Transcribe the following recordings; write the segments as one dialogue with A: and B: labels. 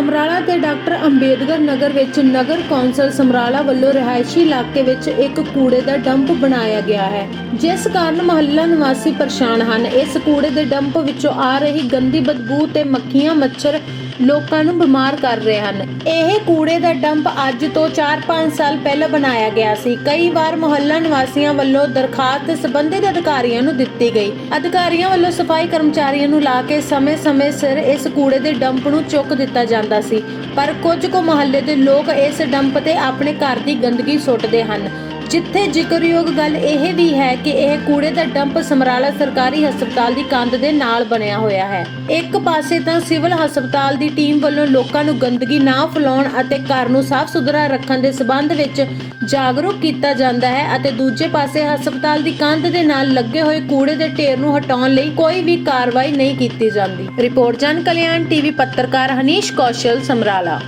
A: ਸਮਰਾਲਾ ਤੇ ਡਾਕਟਰ ਅੰਬੇਦਕਰ ਨਗਰ ਵਿੱਚ ਨਗਰ ਕੌਂਸਲ ਸਮਰਾਲਾ ਵੱਲੋਂ ਰਿਹਾਇਸ਼ੀ ਇਲਾਕੇ ਵਿੱਚ ਇੱਕ ਕੂੜੇ ਦਾ ਡੰਪ ਬਣਾਇਆ ਗਿਆ ਹੈ, ਜਿਸ ਕਾਰਨ ਮੁਹੱਲਾ ਨਿਵਾਸੀ ਪਰੇਸ਼ਾਨ ਹਨ। ਇਸ ਕੂੜੇ ਦੇ ਡੰਪ ਵਿੱਚੋਂ ਆ ਰਹੀ ਗੰਦੀ ਬਦਬੂ ਤੇ ਮੱਖੀਆਂ, ਮੱਛਰ ਲੋਕਾਂ ਨੂੰ ਬਿਮਾਰ ਕਰ ਰਹੇ ਹਨ। ਇਹ ਕੂੜੇ ਦਾ ਡੰਪ ਅੱਜ ਤੋਂ 4-5 ਸਾਲ ਪਹਿਲਾਂ ਬਣਾਇਆ ਗਿਆ ਸੀ। ਕਈ ਵਾਰ ਮੁਹੱਲਾ ਨਿਵਾਸੀਆਂ ਵੱਲੋਂ ਦਰਖਾਸਤ ਸੰਬੰਧਿਤ ਅਧਿਕਾਰੀਆਂ ਨੂੰ ਦਿੱਤੀ ਗਈ। ਅਧਿਕਾਰੀਆਂ ਵੱਲੋਂ ਸਫ਼ਾਈ ਕਰਮਚਾਰੀਆਂ ਨੂੰ ਲਾ ਕੇ ਸਮੇਂ-ਸਮੇਂ ਸਿਰ ਇਸ ਕੂੜੇ ਦੇ ਡੰਪ ਨੂੰ ਚੁੱਕ ਦਿੱਤਾ ਜਾਂਦਾ ਸੀ। ਪਰ ਕੁਝ ਕੁ ਮੁਹੱਲੇ ਦੇ ਲੋਕ ਇਸ ਡੰਪ ਤੇ ਆਪਣੇ ਘਰ ਦੀ ਗੰਦਗੀ ਸੁੱਟਦੇ ਹਨ। ਜਿੱਥੇ ਜ਼ਿਕਰਯੋਗ ਗੱਲ ਇਹ ਵੀ ਹੈ ਕਿ ਇਹ ਕੂੜੇ ਦਾ ਡੰਪ ਸਮਰਾਲਾ ਸਰਕਾਰੀ ਹਸਪਤਾਲ ਦੀ ਕੰਧ ਦੇ ਨਾਲ ਬਣਿਆ ਹੋਇਆ ਹੈ। ਇੱਕ ਪਾਸੇ ਤਾਂ ਸਿਵਲ ਹਸਪਤਾਲ ਦੀ ਟੀਮ ਵੱਲੋਂ ਲੋਕਾਂ ਨੂੰ ਗੰਦਗੀ ਨਾ ਫੈਲਾਉਣ ਅਤੇ ਘਰ ਨੂੰ ਸਾਫ਼ ਸੁਥਰਾ ਰੱਖਣ ਦੇ ਸਬੰਧ ਵਿੱਚ ਜਾਗਰੂਕ ਕੀਤਾ ਜਾਂਦਾ ਹੈ ਅਤੇ ਦੂਜੇ ਪਾਸੇ ਹਸਪਤਾਲ ਦੀ ਕੰਧ ਦੇ ਨਾਲ ਲੱਗੇ ਹੋਏ ਕੂੜੇ ਦੇ ਢੇਰ ਨੂੰ ਹਟਾਉਣ ਲਈ ਕੋਈ ਵੀ ਕਾਰਵਾਈ ਨਹੀਂ ਕੀਤੀ ਜਾਂਦੀ। ਰਿਪੋਰਟ ਜਨ ਕਲਿਆਣ ਟੀਵੀ ਪੱਤਰਕਾਰ ਹਨੀਸ਼ ਕੌਸ਼ਲ ਸਮਰਾਲਾ।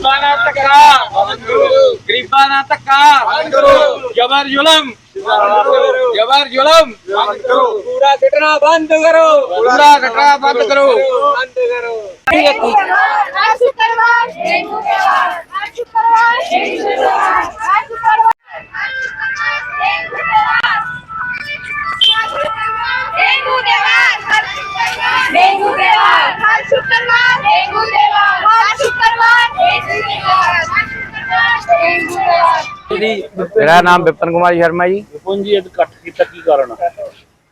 B: కృపానాథక కృపానాథక ఎవర్ యులం ఎవర్ యులం పూరా కటరా బంద్ కరో పూరా కటరా బంద్ కరో బంద్ కరో
C: आज शुक्रवार आज शुक्रवार आज शुक्रवार
D: ਮੇਰਾ ਨਾਮ ਵਿਪਨ ਕੁਮਾਰ ਸ਼ਰਮਾ ਜੀ।
E: ਵਿਪਨ ਜੀ ਇਹ ਇਕੱਠ ਕੀਤਾ ਕੀ ਕਾਰਨ ਆ?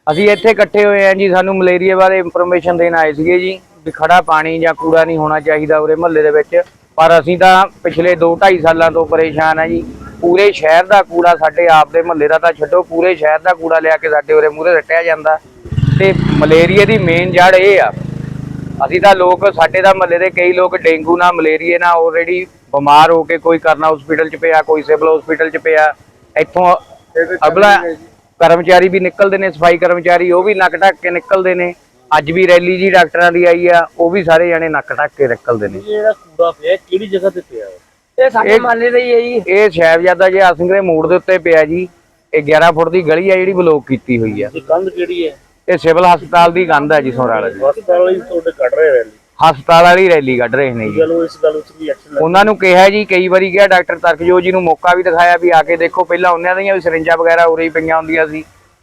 D: ਅਸੀਂ ਇੱਥੇ ਇਕੱਠੇ ਹੋਏ ਆਂ ਜੀ ਸਾਨੂੰ ਮਲੇਰੀਆ ਬਾਰੇ ਇਨਫੋਰਮੇਸ਼ਨ ਦੇਣ ਆਏ ਸੀਗੇ ਜੀ ਵੀ ਖੜਾ ਪਾਣੀ ਜਾਂ ਕੂੜਾ ਨਹੀਂ ਹੋਣਾ ਚਾਹੀਦਾ ਉਰੇ ਮਹੱਲੇ ਦੇ ਵਿੱਚ। ਪਰ ਅਸੀਂ ਤਾਂ ਪਿਛਲੇ 2-2.5 ਸਾਲਾਂ ਤੋਂ ਪਰੇਸ਼ਾਨ ਆ ਜੀ। ਪੂਰੇ ਸ਼ਹਿਰ ਦਾ ਕੂੜਾ ਸਾਡੇ ਆਪ ਦੇ ਮਹੱਲੇ ਦਾ ਤਾਂ ਛੱਡੋ ਪੂਰੇ ਸ਼ਹਿਰ ਦਾ ਕੂੜਾ ਲਿਆ ਕੇ ਸਾਡੇ ਉਰੇ ਮੂਹਰੇ ਰੱਟਿਆ ਜਾਂਦਾ। ਤੇ ਮਲੇਰੀਆ ਦੀ ਮੇਨ ਜੜ ਇਹ ਆ ਅਸੀਂ ਤਾਂ ਲੋਕ ਸਾਡੇ ਦਾ ਮਹੱਲੇ ਦੇ ਕਈ ਲੋਕ ਡੇਂਗੂ ਨਾਲ ਮਲੇਰੀਆ ਨਾਲ ਆਲਰੇਡੀ ਬਿਮਾਰ ਹੋ ਕੇ ਕੋਈ ਕਰਨਾ ਹਸਪੀਟਲ 'ਚ ਪਿਆ ਕੋਈ ਸਿਵਲ ਹਸਪੀਟਲ 'ਚ ਪਿਆ। ਇੱਥੋਂ ਅਗਲਾ ਕਰਮਚਾਰੀ ਵੀ ਨਿਕਲਦੇ ਨੇ ਸਫ਼ਾਈ ਕਰਮਚਾਰੀ ਉਹ ਵੀ ਨੱਕ ਢੱਕ ਕੇ ਨਿਕਲਦੇ ਨੇ। ਅੱਜ ਵੀ ਰੈਲੀ ਜੀ ਡਾਕਟਰਾਂ ਦੀ ਆਈ ਆ ਉਹ ਵੀ ਸਾਰੇ ਜਣੇ ਨੱਕ ਢੱਕ ਕੇ ਨਿਕਲਦੇ ਨੇ।
E: ਇਹ ਜਿਹੜਾ ਕੂੜਾ ਪਿਆ ਇਹ ਕਿਹੜੀ ਜਗ੍ਹਾ ਤੇ ਪਿਆ? ਵਾ?
D: ਇਹ ਸਾਡੇ ਮਹੱਲੇ ਦਾ ਹੀ ਹੈ ਜੀ। ਇਹ ਸਾਹਿਬਜ਼ਾਦਾ ਜੀ ਦੇ ਮੋੜ ਦੇ ਉੱਤੇ ਪਿਆ ਜੀ ਇਹ 11 ਫੁੱਟ ਦੀ ਗਲੀ ਆ ਜਿਹੜੀ ਬਲੌਕ ਕੀਤੀ ਹੋਈ ਆ।
E: ਕੰਧ ਕਿਹੜੀ ਹੈ?
D: ਇਹ ਸਿਵਲ ਹਸਪਤਾਲ ਦੀ ਕੰਧ ਹੈ ਜੀ ਸੋਰਾਲਾ ਜੀ।
E: ਹਸਪਤਾਲ ਵਾਲੀ ਤੁਹਾਡੇ ਕੱਢ ਰਹੇ ਰੈਲੀ?
D: ਹਸਪਤਾਲ ਵਾਲੀ ਰੈਲੀ ਕੱਢ ਰਹੇ ਨੇ ਜੀ।
E: ਚਲੋ ਇਸ ਗੱਲ ਉੱਤੇ ਵੀ ਐਕਸ਼ਨ ਲੈ
D: ਉਹਨਾਂ ਨੂੰ ਕਿਹਾ ਜੀ ਕਈ ਵਾਰੀ ਕਿਹਾ ਡਾਕਟਰ ਤਰਕਜੋਤ ਜੀ ਨੂੰ ਮੌਕਾ ਵੀ ਦਿਖਾਇਆ ਵੀ ਆ ਕੇ ਦੇਖੋ ਪਹਿਲਾਂ ਉਹਨਾਂ ਦੀਆਂ ਵੀ ਸਿਰਿੰਜਾਂ ਵਗੈਰਾ ਉਰੇ ਹੀ ਪਈਆਂ ਹੁੰਦੀਆਂ ਸੀ।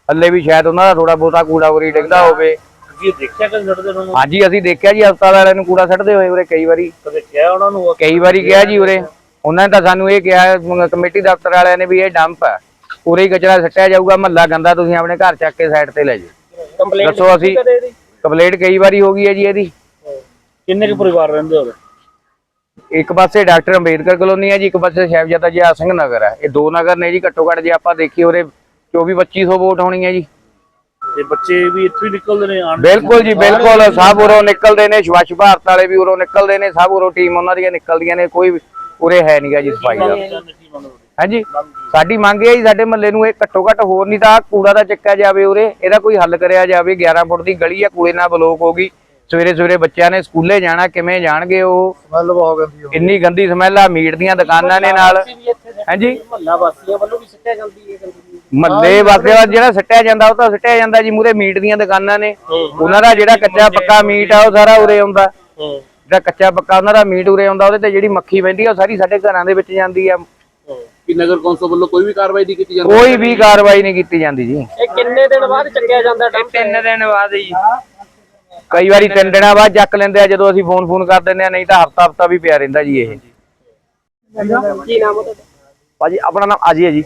D: ਹੱਲੇ ਵੀ ਸ਼ਾਇਦ ਉਹਨਾਂ ਦਾ ਥੋੜਾ ਬਹੁਤਾ ਕੂੜਾ ਉਰੇ ਹੀ ਡਿੱਗਦਾ ਹੋਵੇ।
E: ਕੀ ਦੇਖਿਆ ਕਿ ਉਹਨਾਂ ਨੂੰ?
D: ਹਾਂਜੀ ਅਸੀਂ ਦੇਖਿਆ ਜੀ ਹਸਪਤਾਲ ਵਾਲਿਆਂ ਨੂੰ ਕੂੜਾ ਸੱਟਦੇ ਹੋਏ ਉਰੇ ਕਈ ਵਾਰੀ।
E: ਕਦੇ ਕਿਹਾ ਉਹਨਾਂ ਨੂੰ?
D: ਕਈ ਵਾਰੀ ਕਿਹਾ ਜੀ ਉਰੇ। ਉਹਨਾਂ ਨੇ ਤਾਂ ਸਾਨੂੰ ਇਹ ਕਿਹਾ ਕਮੇਟੀ ਦਫ਼ਤਰ ਵਾਲਿਆਂ ਨੇ ਵੀ ਇਹ ਡੰਪ ਹੈ। ਉਰੇ ਹੀ ਕਚਰਾ ਸੱਟਿਆ ਜਾਊਗਾ ਮਹੱਲਾ ਗੰਦਾ ਤੁਸੀਂ ਆਪਣੇ ਘਰ ਚੱਕ ਕੇ ਸਾਈਡ ਤੇ ਲੈ ਜਾਓ। ਦੱਸੋ ਅਸੀਂ। ਕੰਪਲੇਂਟ ਕਈ ਵਾਰੀ ਹੋ ਗਈ ਹੈ ਜੀ ਇਹਦੀ।
E: ਕਿੰਨੇ ਕੁ ਪਰਿਵਾਰ ਰਹਿੰਦੇ ਹੋ
D: ਇੱਕ ਪਾਸੇ ਡਾਕਟਰ ਅੰਬੇਦਕਰ ਕਲੋਨੀ ਹੈ ਜੀ ਇੱਕ ਪਾਸੇ ਸਾਹਿਬਜ਼ਾਦਾ ਜੀ ਸਿੰਘ ਨਗਰ ਹੈ। ਇਹ ਦੋ ਨਗਰ ਨੇ ਜੀ ਘੱਟੋ ਘੱਟ ਜੇ ਆਪਾਂ ਦੇਖੀਏ ਉਰੇ 24 2500 ਵੋਟ ਹੋਣੀ ਹੈ ਜੀ।
E: ਤੇ ਬੱਚੇ ਵੀ ਇੱਥੋਂ ਹੀ ਨਿਕਲਦੇ ਨੇ ਆਣ
D: ਬਿਲਕੁਲ ਜੀ ਬਿਲਕੁਲ। ਸਭ ਉਰੋਂ ਨਿਕਲਦੇ ਨੇ ਸਵੱਛ ਭਾਰਤ ਵਾਲੇ ਵੀ ਉਰੋਂ ਨਿਕਲਦੇ ਨੇ ਸਭ ਉਰੋਂ ਟੀਮ ਉਹਨਾਂ ਦੀਆਂ ਨਿਕਲਦੀਆਂ ਨੇ ਕੋਈ ਉਰੇ ਹੈ ਨਹੀਂਗਾ ਜੀ ਸਫ਼ਾਈ ਦਾ ਹਾਂਜੀ। ਸਾਡੀ ਮੰਗ ਇਹ ਹੈ ਜੀ ਸਾਡੇ ਮਹੱਲੇ ਨੂੰ ਇਹ ਘੱਟੋ ਘੱਟ ਹੋਰ ਨਹੀਂ ਤਾਂ ਕੂੜਾ ਦਾ ਚੱਕਿਆ ਜਾਵੇ ਉਰੇ ਇਹਦਾ ਕੋਈ ਹੱਲ ਕਰਿਆ ਜਾਵੇ। 11 ਫੁੱਟ ਦੀ ਗਲੀ ਆ ਕੂੜੇ ਨਾਲ ਬਲੋਕ ਹੋ ਗਈ। ਸਵੇਰੇ ਸਵੇਰੇ ਬੱਚਿਆਂ ਨੇ ਸਕੂਲੇ ਜਾਣਾ ਕਿਵੇਂ ਜਾਣਗੇ ਉਹ? ਸਮੈਲ ਬਹੁਤ ਗੰਦੀ ਇੰਨੀ ਗੰਦੀ ਸਮੈਲ ਆ ਮੀਟ ਦੀਆਂ ਦੁਕਾਨਾਂ ਨੇ ਨਾਲ। ਹਾਂਜੀ।
E: ਮਹੱਲਾ ਵਾਸੀਆਂ ਵੱਲੋਂ ਵੀ ਸਿੱਟਿਆ ਜਾਂਦੀ ਹੈ
D: ਮੱਲੇ ਵਾਸਿਆਂ ਦਾ ਜਿਹੜਾ ਸੱਟਿਆ ਜਾਂਦਾ ਉਹ ਤਾਂ ਸੱਟਿਆ ਜਾਂਦਾ ਜੀ ਮੂਰੇ ਮੀਟ ਦੀਆਂ ਦੁਕਾਨਾਂ ਨੇ। ਉਹਨਾਂ ਦਾ ਜਿਹੜਾ ਕੱਚਾ ਪੱਕਾ ਮੀਟ ਆ ਉਹ ਸਾਰਾ ਉਰੇ ਆਉਂਦਾ। ਜਿਹੜਾ ਕੱਚਾ ਪੱਕਾ ਉਹਨਾਂ ਦਾ ਮੀਟ ਉਰੇ ਆਉਂਦਾ ਉਹਦੇ ਤੇ ਜਿਹੜੀ ਮੱਖੀ ਬੈਂਦੀ ਆ ਉਹ ਸਾਰੀ ਸਾਡੇ ਘਰਾਂ ਦੇ ਵਿੱਚ ਜਾਂਦੀ ਆ।
F: ਕਿ ਨਗਰ ਕੌਂਸਲ ਵੱਲੋਂ ਕੋਈ ਵੀ ਕਾਰਵਾਈ ਨਹੀਂ ਕੀਤੀ ਜਾਂਦੀ?
D: ਕੋਈ ਵੀ ਕਾਰਵਾਈ ਨਹੀਂ ਕੀਤੀ ਜਾਂਦੀ ਜੀ।
E: ਇਹ ਕਿੰਨੇ ਦਿਨ ਬਾਅਦ ਚੱਕਿਆ ਜਾਂਦਾ ਡੰਪ?
D: ਤਿੰਨ ਦਿਨ ਬਾਅਦ ਜੀ। ਕਈ ਵਾਰੀ ਤਿੰਨ ਦਿਨਾਂ ਬਾਅਦ ਚੱਕ ਲੈਂਦੇ ਆ ਜਦੋਂ ਅਸੀਂ ਫੋਨ ਫੋਨ ਕਰ ਦਿੰਦੇ ਆ ਨਹੀਂ ਤਾਂ ਹਫਤਾ ਹਫਤਾ ਵੀ ਪਿਆ ਰਹਿੰਦਾ ਜੀ ਇਹ।
E: ਕੀ ਨਾਮ ਉਹਦਾ
G: ਭਾਜੀ ਆਪਣਾ ਨਾਮ ਆਜੀ ਹੈ ਜੀ।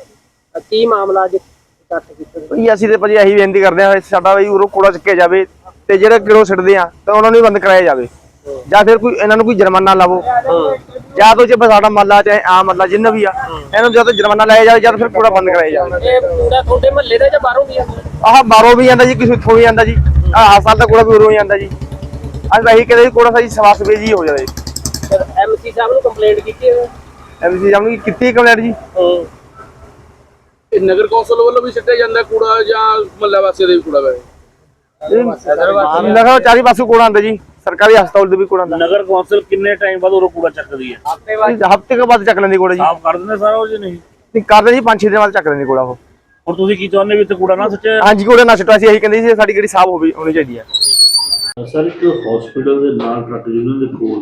E: ਕੀ ਮਾਮਲਾ ਅੱਜ ਇਕੱਠ ਕੀਤਾ?
G: ਭਾਜੀ ਅਸੀਂ ਤੇ ਭਾਜੀ ਇਹੀ ਬੇਨਤੀ ਕਰਦੇ ਹਾਂ ਸਾਡਾ ਵੀ ਉਰੋਂ ਕੂੜਾ ਚੱਕਿਆ ਜਾਵੇ ਤੇ ਜਿਹੜੇ ਕਿਰੋ ਸਿੱਟਦੇ ਆ ਤਾਂ ਉਹਨਾਂ ਨੂੰ ਵੀ ਬੰਦ ਕਰਾਇਆ ਜਾਵੇ। ਜਾਂ ਫਿਰ ਕੋਈ ਇਹਨਾਂ ਨੂੰ ਕੋਈ ਜੁਰਮਾਨਾ ਲਾਵੋ। ਜਾਂ ਤਾਂ ਜੇ ਸਾਡਾ ਮਹੱਲਾ ਚਾਹੇ ਆਮ ਮਹੱਲਾ ਜਿੰਨਾ ਵੀ ਆ ਇਹਨਾਂ ਨੂੰ ਜਾਂ ਤਾਂ ਜੁਰਮਾਨਾ ਲਾਇਆ ਜਾਵੇ ਜਾਂ ਫਿਰ ਕੂੜਾ ਬੰਦ ਕਰਾਇਆ ਜਾਵੇ।
E: ਇਹ ਪੂਰਾ ਤੁਹਾਡੇ ਮਹੱਲੇ ਦੇ ਜਾਂ ਬਾਹਰੋਂ ਵੀ ਆਉਂਦਾ?
G: ਆਹ ਬਾਹਰੋਂ ਵੀ ਜਾਂਦਾ ਜੀ ਕਿਸੇ ਇੱਥੋਂ ਵੀ ਜਾਂਦਾ ਜੀ। ਆਹ ਹਸਪਤਾਲ ਦਾ ਕੂੜਾ ਵੀ ਉਰੋਂ ਹੀ ਜਾਂਦਾ ਜੀ। ਅਸੀਂ ਤਾਂ ਇਹੀ ਕਹਿੰਦੇ ਜੀ ਕੂੜਾ ਸਾਡੀ ਸਵਾਸ ਵੇਜੀ ਹੋ ਜਾਵੇ।
E: ਐਮਸੀ ਸਾਹਿਬ ਨੂੰ ਕੰਪਲੇਂਟ ਕੀਤੀ ਹੈ?
G: ਐਮਸੀ ਸਾਹਿਬ ਨੂੰ ਕੀਤੀ ਕੰਪਲੇਂਟ ਜੀ।
F: ਇਹ ਨਗਰ ਕੌਂਸਲ ਵੱਲੋਂ ਵੀ ਸਿੱਟਿਆ ਜਾਂਦਾ ਕੂੜਾ ਜਾਂ ਮਹੱਲਾ ਵਾਸੀਆਂ ਦੇ ਵੀ ਕੂੜਾ ਵੇ?
G: ਲਗਾ ਚਾਰੀ ਪਾਸੇ ਕੂੜਾ ਆਉਂਦਾ ਜੀ। ਸਰਕਾਰੀ ਹਸਪਤਾਲ ਦੇ ਵੀ ਕੂੜਾ ਆਉਂਦਾ।
E: ਨਗਰ ਕੌਂਸਲ ਕਿੰਨੇ ਟਾਈਮ ਬਾਅਦ ਉਹ ਕੂੜਾ ਚੱਕਦੀ ਹੈ?
G: ਹਫ਼ਤੇ ਕੇ ਬਾਅਦ ਚੱਕ ਲੈਂਦੀ ਕੂੜਾ ਜੀ।
E: ਸਾਫ਼ ਕਰ ਦਿੰਦੇ ਸਾਰਾ ਉਹ ਜੀ ਨਹੀਂ?
G: ਨਹੀਂ ਕਰਦੇ ਜੀ 5-6 ਦਿਨ ਬਾਅਦ ਚੱਕ ਲੈਂਦੀ ਕੂੜਾ ਉਹ
E: ਹੁਣ ਤੁਸੀਂ ਕੀ ਚਾਹੁੰਦੇ ਵੀ ਇੱਥੇ ਕੂੜਾ ਨਾ ਸੱਚੇ?
G: ਹਾਂਜੀ ਕੂੜਾ ਨਾ ਸਿੱਟੋ ਅਸੀਂ ਇਹੀ ਕਹਿੰਦੇ ਸੀ ਸਾਡੀ ਗੱਡੀ ਸਾਫ਼ ਹੋਵੇ ਹੋਣੀ ਚਾਹੀਦੀ ਹੈ।
E: ਸਰ ਇੱਕ ਹਸਪੀਟਲ ਦੇ ਨਾਲ ਟਰੱਕ ਯੂਨੀਅਨ ਦੇ ਕੋਲ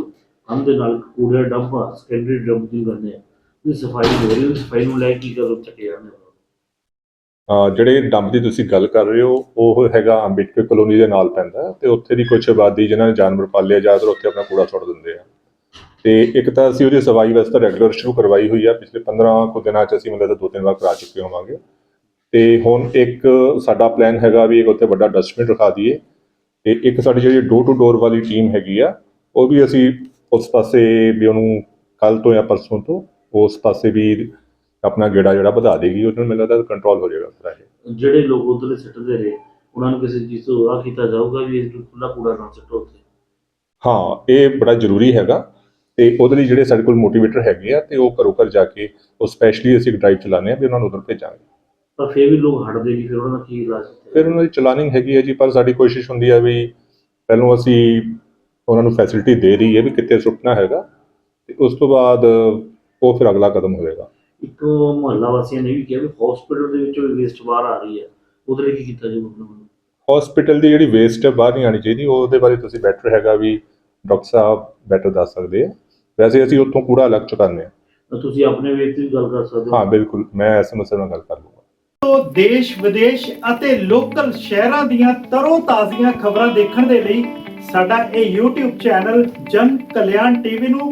E: ਹਮ ਦੇ ਨਾਲ ਕੂੜੇ ਦਾ ਡੰਪ ਸੈਕੰਡਰੀ ਡੰਪ ਦੀ ਕਰਦੇ ਆ ਸਫ਼ਾਈ ਹੋ ਰਹੀ ਹੈ ਸਫ਼ਾਈ ਨੂੰ ਲੈ ਕੇ ਕੀ ਕਦਮ ਚੱਕੇ ਜਾਂਦੇ।
H: ਜਿਹੜੇ ਡੰਪ ਦੀ ਤੁਸੀਂ ਗੱਲ ਕਰ ਰਹੇ ਹੋ, ਉਹ ਹੈਗਾ ਅੰਬੇਡਕਰ ਕਲੋਨੀ ਦੇ ਨਾਲ ਪੈਂਦਾ ਹੈ ਤੇ ਉੱਥੇ ਦੀ ਕੁਝ ਆਬਾਦੀ ਜਿਨ੍ਹਾਂ ਨੇ ਜਾਨਵਰ ਪਾਲੇ ਜ਼ਿਆਦਾਤਰ ਉੱਥੇ ਆਪਣਾ ਕੂੜਾ ਸੁੱਟ ਦਿੰਦੇ ਆ। ਤੇ ਇੱਕ ਤਾਂ ਅਸੀਂ ਉਹਦੀ ਸਫ਼ਾਈ ਵਾਸਤੇ ਰੈਗੂਲਰ ਸ਼ੁਰੂ ਕਰਵਾਈ ਹੋਈ ਆ, ਪਿਛਲੇ 15 ਕੁ ਦਿਨਾਂ ਚ ਅਸੀਂ ਮਤਲਬ ਦੋ ਤਿੰਨ ਵਾਰ ਕਰਾ ਚੁੱਕੇ ਹੋਵਾਂਗੇ। ਤੇ ਹੁਣ ਇੱਕ ਸਾਡਾ ਪਲਾਨ ਹੈਗਾ ਵੀ ਇੱਕ ਉੱਥੇ ਵੱਡਾ ਡਸਟਬਿਨ ਰਖਾ ਦਈਏ ਤੇ ਇੱਕ ਸਾਡੀ ਜਿਹੜੀ ਡੋਰ ਟੂ ਡੋਰ ਵਾਲੀ ਟੀਮ ਹੈਗੀ ਆ, ਉਹ ਵੀ ਅਸੀਂ ਉਸ ਪਾਸੇ ਵੀ ਉਹਨੂੰ ਕੱਲ ਤੋਂ ਜਾਂ ਪਰਸੋਂ ਤੋਂ ਉਸ ਪਾਸੇ ਵੀ ਆਪਣਾ ਗੇੜਾ ਜਿਹੜਾ ਵਧਾ ਦੇਗੀ ਉਹਨਾਂ ਨੂੰ ਮੈਨੂੰ ਲੱਗਦਾ ਕੰਟਰੋਲ ਹੋ ਜਾਏਗਾ ਥੋੜ੍ਹਾ ਇਹ।
E: ਜਿਹੜੇ ਲੋਕ ਉਧਰਲੇ ਸਿੱਟਦੇ ਰਹੇ ਉਹਨਾਂ ਨੂੰ ਕਿਸੇ ਚੀਜ਼ ਤੋਂ ਆ ਕੀਤਾ ਜਾਊਗਾ ਵੀ ਇਹ ਖੁੱਲਾ ਕੂੜਾ ਨਾ ਸਿੱਟੋ ਉੱਥੇ?
H: ਹਾਂ ਇਹ ਬੜਾ ਜ਼ਰੂਰੀ ਹੈਗਾ ਤੇ ਉਹਦੇ ਲਈ ਜਿਹੜੇ ਸਾਡੇ ਕੋਲ ਮੋਟੀਵੇਟਰ ਹੈਗੇ ਆ ਤੇ ਉਹ ਘਰੋਂ ਘਰ ਜਾ ਕੇ ਉਹ ਸਪੈਸ਼ਲੀ ਅਸੀਂ ਇੱਕ ਡਰਾਈਵ ਚਲਾਉਂਦੇ ਆ ਵੀ ਉਹਨਾਂ ਨੂੰ ਉਧਰ ਭੇਜਾਂਗੇ।
E: ਪਰ ਫਿਰ ਵੀ ਲੋਕ ਹਟਦੇ ਨਹੀਂ ਫਿਰ ਉਹਨਾਂ ਦਾ ਕੀ ਇਲਾਜ
H: ਫਿਰ ਉਹਨਾਂ ਦੀ ਚਲਾਨਿੰਗ ਹੈਗੀ ਹੈ ਜੀ ਪਰ ਸਾਡੀ ਕੋਸ਼ਿਸ਼ ਹੁੰਦੀ ਹੈ ਵੀ ਪਹਿਲੋਂ ਅਸੀਂ ਉਹਨਾਂ ਨੂੰ ਫੈਸਿਲਿਟੀ ਦੇ ਰਹੀ ਹੈ ਵੀ ਕਿੱਥੇ ਸੁੱਟਣਾ ਹੈਗਾ ਤੇ ਉਸ ਤੋਂ ਬਾਅਦ ਉਹ ਫਿਰ ਅਗਲਾ ਕਦਮ ਹੋਏਗਾ
E: ਇੱਕ ਮੁਹੱਲਾ ਵਾਸੀਆਂ ਨੇ ਵੀ ਕਿਹਾ ਵੀ ਹਸਪੀਟਲ ਦੇ ਵਿੱਚੋਂ ਵੇਸਟ ਬਾਹਰ ਆ ਰਹੀ ਹੈ। ਉਹਦੇ ਲਈ ਕੀ ਕੀਤਾ ਜਾਊਗਾ
H: ਹਸਪੀਟਲ ਦੀ ਜਿਹੜੀ ਵੇਸਟ ਹੈ ਬਾਹਰ ਨਹੀਂ ਆਣੀ ਚਾਹੀਦੀ। ਉਹਦੇ ਬਾਰੇ ਤੁਸੀਂ ਬੈਟਰ ਹੈਗਾ ਵੀ ਡਾਕਟਰ ਸਾਹਿਬ ਬੈਟਰ ਦੱਸ ਸਕਦੇ ਆ। ਵੈਸੇ ਅਸੀਂ ਉੱਥੋਂ ਕੂੜਾ ਅਲੱਗ ਚੁਕਾਉਂਦੇ
E: ਤਾਂ ਤੁਸੀਂ ਆਪਣੇ ਵੇਖ ਤੇ ਵੀ ਗੱਲ ਕਰ ਸਕਦੇ ਹੋ।
H: ਹਾਂ ਬਿਲਕੁਲ। ਮੈਂ ਐਸੇ ਮਸਲੇ ਨਾਲ ਗੱਲ ਕਰ ਲੂੰਗਾ
I: ਤੋਂ ਦੇਸ਼ ਵਿਦੇਸ਼ ਅਤੇ ਲੋਕਲ ਸ਼ਹਿਰਾਂ ਦੀਆਂ ਤਰੋ ਤਾਜ਼ੀਆਂ ਖਬਰਾਂ ਦੇਖਣ ਦੇ ਲਈ ਸਾਡਾ ਇਹ YouTube ਚੈਨਲ ਜਨ ਕਲਿਆਣ ਟੀਵੀ ਨੂੰ